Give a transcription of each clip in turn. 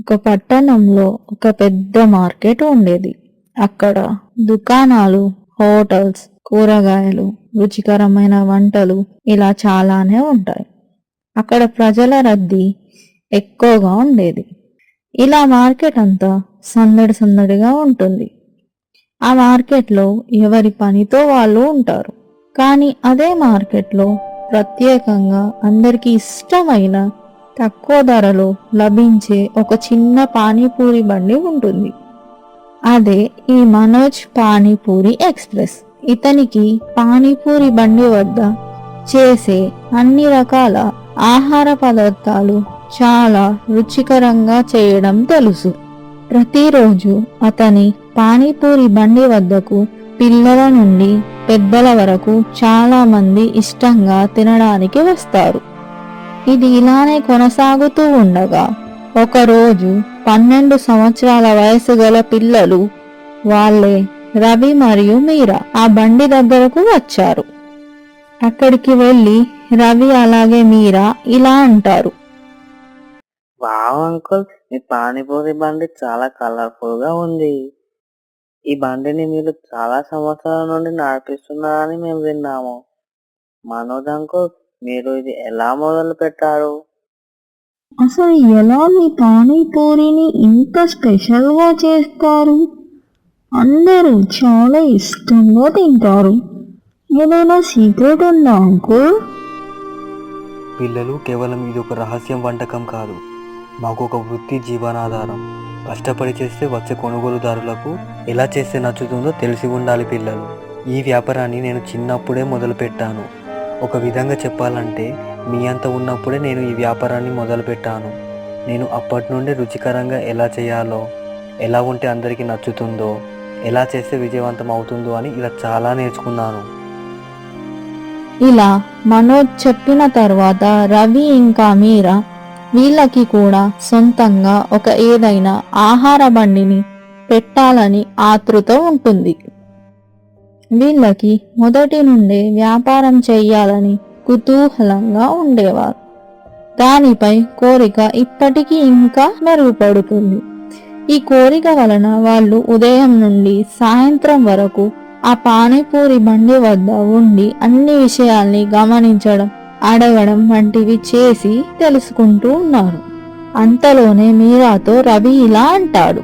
ఒక పట్టణంలో ఒక పెద్ద మార్కెట్ ఉండేది. అక్కడ దుకాణాలు హోటల్స్ కూరగాయలు రుచికరమైన వంటలు ఇలా చాలానే ఉంటాయి. అక్కడ ప్రజల రద్దీ ఎక్కువగా ఉండేది. ఇలా మార్కెట్ అంతా సందడి సందడిగా ఉంటుంది. ఆ మార్కెట్లో ఎవరి పనితో వాళ్ళు ఉంటారు. కానీ అదే మార్కెట్లో ప్రత్యేకంగా అందరికీ ఇష్టమైన తక్కువ ధరలో లభించే ఒక చిన్న పానీపూరి బండి ఉంటుంది. అదే ఈ మనోజ్ పానీపూరి ఎక్స్ప్రెస్. ఇతనికి పానీపూరి బండి వద్ద చేసే అన్ని రకాల ఆహార పదార్థాలు చాలా రుచికరంగా చేయడం తెలుసు. ప్రతిరోజు అతని పానీపూరి బండి వద్దకు పిల్లల నుండి పెద్దల వరకు చాలా మంది ఇష్టంగా తినడానికి వస్తారు. ఇది ఇలానే కొనసాగుతూ ఉండగా ఒకరోజు పన్నెండు సంవత్సరాల వయసు గల పిల్లలు వాళ్ళే రవి మరియు మీరా ఆ బండి దగ్గరకు వచ్చారు. అక్కడికి వెళ్ళి రవి అలాగే మీరా ఇలా అంటారు. వావ్ అంకుల్ మీ పానీపూరి బండి చాలా కలర్ఫుల్గా ఉంది. ఈ బండిని మీరు చాలా సంవత్సరాల నుండి నడిపిస్తున్నారని మేము విన్నాము. మనోజ్ అంకుల్ మీరు ఇది ఎలా మొదలు పెట్టారు? అసలు ఎలా మీ పానీపూరిని ఇంత స్పెషల్గా చేస్తారు? అందరూ చాలా ఇష్టంగా తింటారు. ఏదైనా సీక్రెట్ ఉందా అంకుల్? పిల్లలు కేవలం ఇది ఒక రహస్యం వంటకం కాదు. మాకు ఒక వృత్తి జీవనాధారం. కష్టపడి చేస్తే వచ్చే కొనుగోలుదారులకు ఎలా చేస్తే నచ్చుతుందో తెలిసి ఉండాలి పిల్లలు. ఈ వ్యాపారాన్ని నేను చిన్నప్పుడే మొదలుపెట్టాను. ఒక విధంగా చెప్పాలంటే మీ అంత ఉన్నప్పుడే నేను ఈ వ్యాపారాన్ని మొదలుపెట్టాను. నేను అప్పటి నుండి రుచికరంగా ఎలా చేయాలో ఎలా ఉంటే అందరికీ నచ్చుతుందో ఎలా చేస్తే విజయవంతం అవుతుందో అని ఇలా చాలా నేర్చుకున్నాను. ఇలా మనోజ్ చెప్పిన తర్వాత రవి ఇంకా మీరా వీళ్ళకి కూడా సొంతంగా ఒక ఏదైనా ఆహార బండిని పెట్టాలని ఆతృత ఉంటుంది. వీళ్ళకి మొదటి నుండే వ్యాపారం చెయ్యాలని కుతూహలంగా ఉండేవారు. దానిపై కోరిక ఇప్పటికీ ఇంకా మెరుగుపడుతుంది. ఈ కోరిక వలన వాళ్ళు ఉదయం నుండి సాయంత్రం వరకు ఆ పానీపూరి బండి వద్ద ఉండి అన్ని విషయాల్ని గమనించడం అడగడం వంటివి చేసి తెలుసుకుంటూ ఉన్నారు. అంతలోనే మీరాతో రవి ఇలా అంటాడు.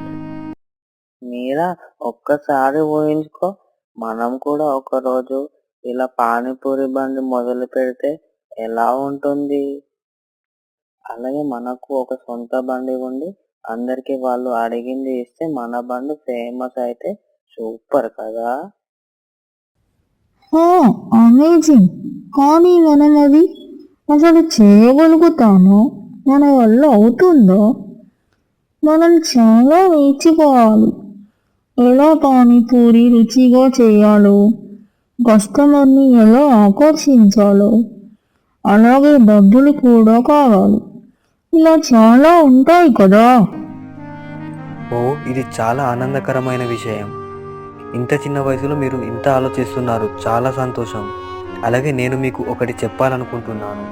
మీరా ఒక్కసారి ఊహించుకో. మనం కూడా ఒక రోజు ఇలా పానీపూరి బండి మొదలు పెడితే ఎలా ఉంటుంది? అలాగే మనకు ఒక సొంత బండి ఉండి అందరికి వాళ్ళు అడిగింది ఇస్తే మన బండి ఫేమస్ అయితే సూపర్ కదా? అమేజింగ్ కానీ మనం అది అసలు చేయగలుగుతాను? మన వల్ల అవుతుందో? మనం చాలా నేర్చుకోవాలి. ఎలా పానీపూరి రుచిగా చేయాలో కస్టమర్ని ఎలా ఆకర్షించాలో అలాగే డబ్బులు కూడా కావాలి. ఇలా చాలా ఉంటాయి కదా. ఓ ఇది చాలా ఆనందకరమైన విషయం. ఇంత చిన్న వయసులో మీరు ఇంత ఆలోచిస్తున్నారు చాలా సంతోషం. అలాగే నేను మీకు ఒకటి చెప్పాలనుకుంటున్నాను.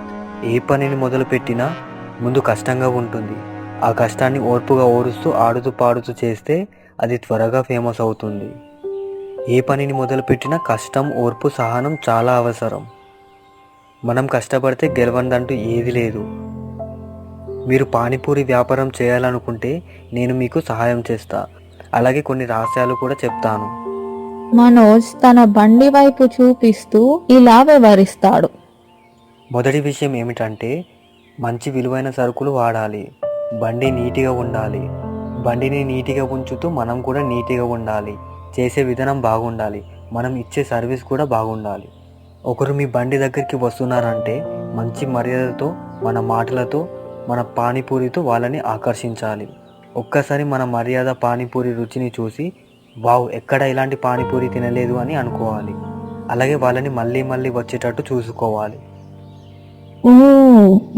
ఏ పనిని మొదలుపెట్టినా ముందు కష్టంగా ఉంటుంది. ఆ కష్టాన్ని ఓర్పుగా ఓరుస్తూ ఆడుతూ పాడుతూ చేస్తే అది త్వరగా ఫేమస్ అవుతుంది. ఏ పనిని మొదలుపెట్టినా కష్టం ఓర్పు సహనం చాలా అవసరం. మనం కష్టపడితే గెలవందంటూ ఏది లేదు. మీరు పానీపూరి వ్యాపారం చేయాలనుకుంటే నేను మీకు సహాయం చేస్తా. అలాగే కొన్ని రహస్యాలు కూడా చెప్తాను. మనోజ్ తన బండి వైపు చూపిస్తూ ఇలా వివరిస్తాడు. మొదటి విషయం ఏమిటంటే మంచి విలువైన సరుకులు వాడాలి. బండి నీట్గా ఉండాలి. బండిని నీట్గా ఉంచుతూ మనం కూడా నీట్గా ఉండాలి. చేసే విధానం బాగుండాలి. మనం ఇచ్చే సర్వీస్ కూడా బాగుండాలి. ఒకరు మీ బండి దగ్గరికి వస్తున్నారంటే మంచి మర్యాదతో మన మాటలతో మన పానీపూరితో వాళ్ళని ఆకర్షించాలి. ఒక్కసారి మన మర్యాద పానీపూరి రుచిని చూసి వావ్ ఎక్కడ ఇలాంటి పానీపూరి తినలేదు అని అనుకోవాలి. అలాగే వాళ్ళని మళ్ళీ మళ్ళీ వచ్చేటట్టు చూసుకోవాలి. ఓ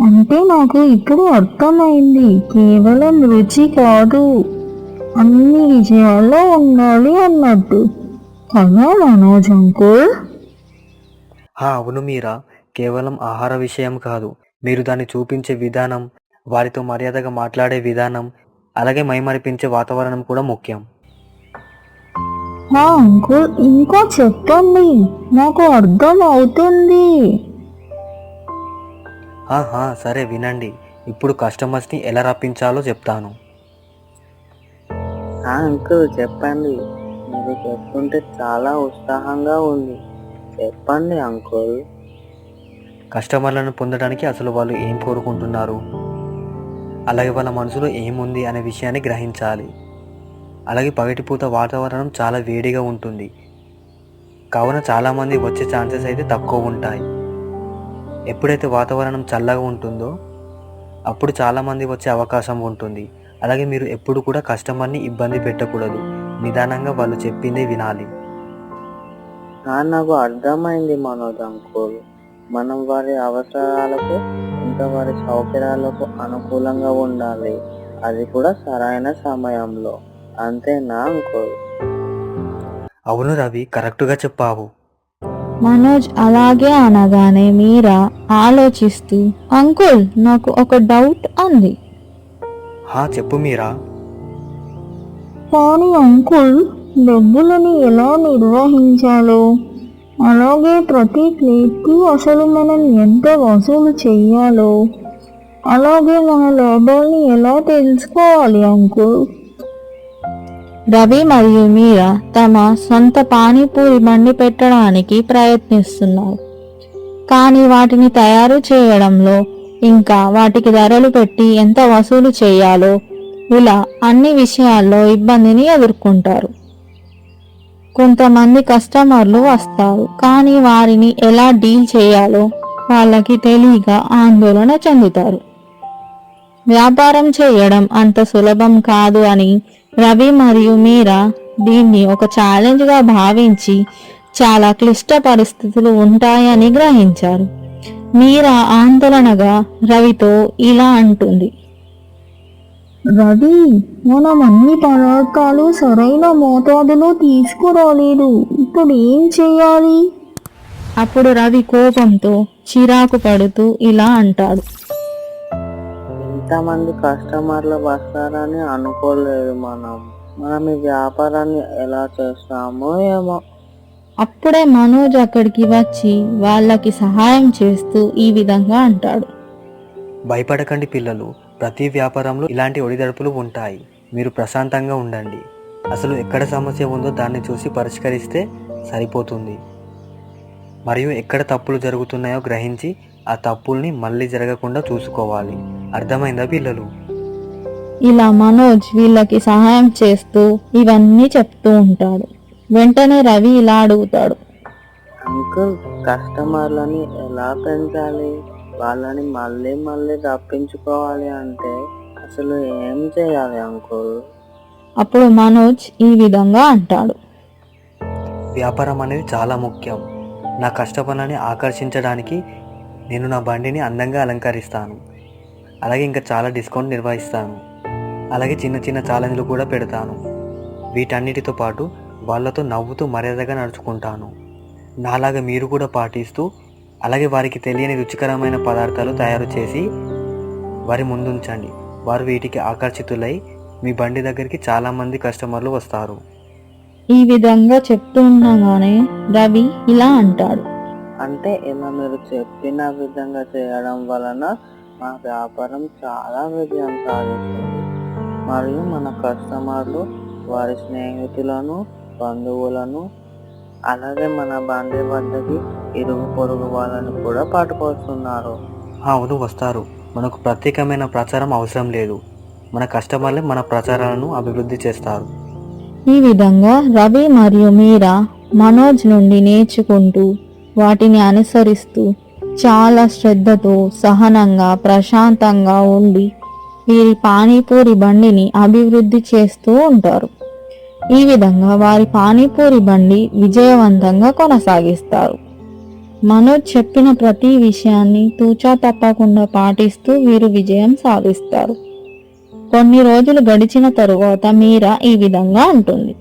అంటే నాకు ఇప్పుడు అర్థమైంది. కేవలం రుచి కాదు. అన్ని విజయాల్లో ఉండాలి అన్నట్టు. కదా మనోజ్ అంకుల్? హా అవును మీరా. కేవలం ఆహార విషయం కాదు. మీరు దాన్ని చూపించే విధానం వారితో మర్యాదగా మాట్లాడే విధానం అలాగే మైమరిపించే వాతావరణం కూడా ముఖ్యం. హా అంకుల్ ఇంకా చెప్పండి. నాకు అర్థం అవుతుంది ఆహా సరే వినండి. ఇప్పుడు కస్టమర్స్ని ఎలా రప్పించాలో చెప్తాను. అంకుల్ చెప్పండి. మీరు చెప్తుంటే చాలా ఉత్సాహంగా ఉంది. చెప్పండి అంకుల్. కస్టమర్లను పొందడానికి అసలు వాళ్ళు ఏం కోరుకుంటున్నారు? అలాగే వాళ్ళ మనసులో ఏముంది అనే విషయాన్ని గ్రహించాలి. అలాగే పగటిపూట వాతావరణం చాలా వేడిగా ఉంటుంది. కావున చాలామంది వచ్చే ఛాన్సెస్ అయితే తక్కువ ఉంటాయి. ఎప్పుడైతే వాతావరణం చల్లగా ఉంటుందో అప్పుడు చాలామంది వచ్చే అవకాశం ఉంటుంది. అలాగే మీరు ఎప్పుడు కూడా కస్టమర్ని ఇబ్బంది పెట్టకూడదు. నిదానంగా వాళ్ళు చెప్పిందే వినాలి. నాకు అర్థమైంది మనోజ్ అంకుల్. మనం వారి అవసరాలకు ఇంకా వారి సౌకర్యాలకు అనుకూలంగా ఉండాలి. అది కూడా సరైన సమయంలో. అంతేనా అంకుల్? అవును రవి కరెక్టుగా చెప్పావు. మనోజ్ అలాగే అనగానే మీరా ఆలోచిస్తూ అంకుల్ నాకు ఒక డౌట్ అంది హా చెప్పు మీరా. కానీ అంకుల్ డబ్బులని ఎలా నిర్వహించాలో? అలాగే ప్రతి ప్లేట్కి అసలు మనం ఎంత వసూలు చెయ్యాలో? అలాగే మన లాభాల్ని ఎలా తెలుసుకోవాలి అంకుల్? రవి మరియు మీరా తమ సొంత పానీపూరి బండి పెట్టడానికి ప్రయత్నిస్తున్నారు. కానీ వాటిని తయారు చేయడంలో ఇంకా వాటికి ధరలు పెట్టి ఎంత వసూలు చేయాలో ఇలా అన్ని విషయాల్లో ఇబ్బందిని ఎదుర్కొంటారు. కొంతమంది కస్టమర్లు వస్తారు కానీ వారిని ఎలా డీల్ చేయాలో వాళ్ళకి తెలియక ఆందోళన చెందుతారు. వ్యాపారం చేయడం అంత సులభం కాదు అని రవి మరియు మీరా దీన్ని ఒక ఛాలెంజ్గా భావించి చాలా క్లిష్ట పరిస్థితులు ఉంటాయని గ్రహించారు. మీరా ఆందోళనగా రవితో ఇలా అంటుంది. రవి మనం అన్ని పదార్థాలు సరైన మోతాదులో తీసుకురాలేదు. ఇప్పుడు ఏం చేయాలి? అప్పుడు రవి కోపంతో చిరాకు పడుతూ ఇలా అంటాడు. ఇంతమంది కస్టమర్లు వస్తారని అనుకోలేదు మనం. మనం ఈ వ్యాపారాన్ని ఎలా చేస్తామో ఏమో. అప్పుడే మనోజ్ అక్కడికి వచ్చి వాళ్ళకి సహాయం చేస్తూ ఈ విధంగా అంటాడు. భయపడకండి పిల్లలు. ప్రతి వ్యాపారంలో ఇలాంటి ఒడిదడుపులు ఉంటాయి. మీరు ప్రశాంతంగా ఉండండి. అసలు ఎక్కడ సమస్య ఉందో దాన్ని చూసి పరిష్కరిస్తే సరిపోతుంది. మరియు ఎక్కడ తప్పులు జరుగుతున్నాయో గ్రహించి ఆ తప్పుల్ని మళ్ళీ జరగకుండా చూసుకోవాలి. అర్థమైందా పిల్లలు? ఇలా మనోజ్ వీళ్ళకి సహాయం చేస్తూ ఇవన్నీ చెప్తూ ఉంటాడు. వెంటనే రవి ఇలా అడుగుతాడు. అంకుల్ కస్టమర్లని ఎలా పెంచాలి? వాళ్ళని మళ్ళీ మళ్ళీ రప్పించుకోవాలి అంటే అసలు ఏం చేయాలి అంకుల్? అప్పుడు మనోజ్ ఈ విధంగా అంటాడు. వ్యాపారం అనేది చాలా ముఖ్యం. నా కష్టపనులని ఆకర్షించడానికి నేను నా బండిని అందంగా అలంకరిస్తాను. అలాగే ఇంకా చాలా డిస్కౌంట్ నిర్వహిస్తాను. అలాగే చిన్న చిన్న ఛాలెంజ్లు కూడా పెడతాను. వీటన్నిటితో పాటు వాళ్ళతో నవ్వుతూ మర్యాదగా నడుచుకుంటాను. నాలాగా మీరు కూడా పాటిస్తూ అలాగే వారికి తెలియని రుచికరమైన పదార్థాలు తయారు చేసి వారి ముందుంచండి. వారు వీటికి ఆకర్షితులై మీ బండి దగ్గరికి చాలామంది కస్టమర్లు వస్తారు. ఈ విధంగా చెప్తూ ఉండగానే రవి ఇలా అంటాడు. అంటే ఇలా మీరు చెప్పిన విధంగా చేయడం వలన మా వ్యాపారం చాలా విజయం సాధిస్తుంది మరియు మన కస్టమర్లు వారి స్నేహితులను బంధువులను అలాగే మన బండి వద్దకి ఇరుగు పొరుగు వాళ్ళని కూడా పట్టుకొస్తున్నారు. అవును వస్తారు. మనకు ప్రత్యేకమైన ప్రచారం అవసరం లేదు. మన కస్టమర్లే మన ప్రచారాలను అభివృద్ధి చేస్తారు. ఈ విధంగా రవి మరియు మీరా మనోజ్ నుండి నేర్చుకుంటూ వాటిని అనుసరిస్తూ చాలా శ్రద్ధతో సహనంగా ప్రశాంతంగా ఉండి వీరి పానీపూరి బండిని అభివృద్ధి చేస్తూ ఉంటారు. ఈ విధంగా వారి పానీపూరి బండి విజయవంతంగా కొనసాగిస్తారు. మనోజ్ చెప్పిన ప్రతి విషయాన్ని తూచా తప్పకుండా పాటిస్తూ వీరు విజయం సాధిస్తారు. కొన్ని రోజులు గడిచిన తరువాత మీరా ఈ విధంగా అంటుంది.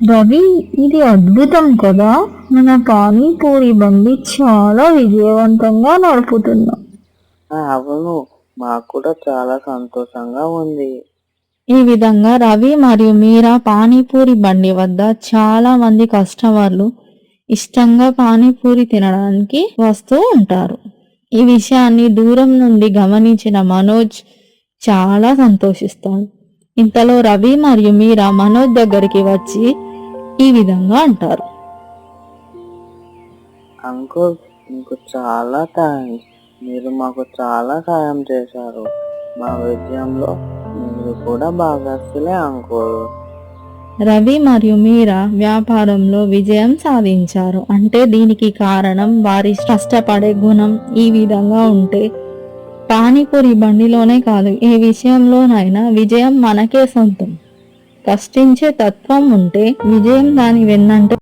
రవి ఇది అద్భుతం కదా. మన పానీపూరి బండి చాలా విజయవంతంగా నడుపుతున్నాం అవును. మాకు కూడా చాలా సంతోషంగా ఉంది. ఈ విధంగా రవి మరియు మీరా పానీపూరి బండి వద్ద చాలా మంది కస్టమర్లు ఇష్టంగా పానీపూరి తినడానికి వస్తూ ఉంటారు. ఈ విషయాన్ని దూరం నుండి గమనించిన మనోజ్ చాలా సంతోషిస్తాడు. ఇంతలో రవి మరియు మీరా మనోజ్ దగ్గరికి వచ్చి ఈ విధంగా అంటారు. అంకుల్ మీకు చాలా థ్యాంక్స్ మీరు మాకు చాలా సాయం చేశారు. మా విజయంలో మీరు కూడా భాగస్తులే అంకుల్. రవి మరియు మీరా వ్యాపారంలో విజయం సాధించారు. అంటే దీనికి కారణం వారి కష్టపడే గుణం ఈ విధంగా ఉంటే పానీపూరి బండిలోనే కాదు ఏ విషయంలోనైనా విజయం మనకే సొంతం. కష్టించే తత్వం ఉంటే విజయం దాని వెన్నంటే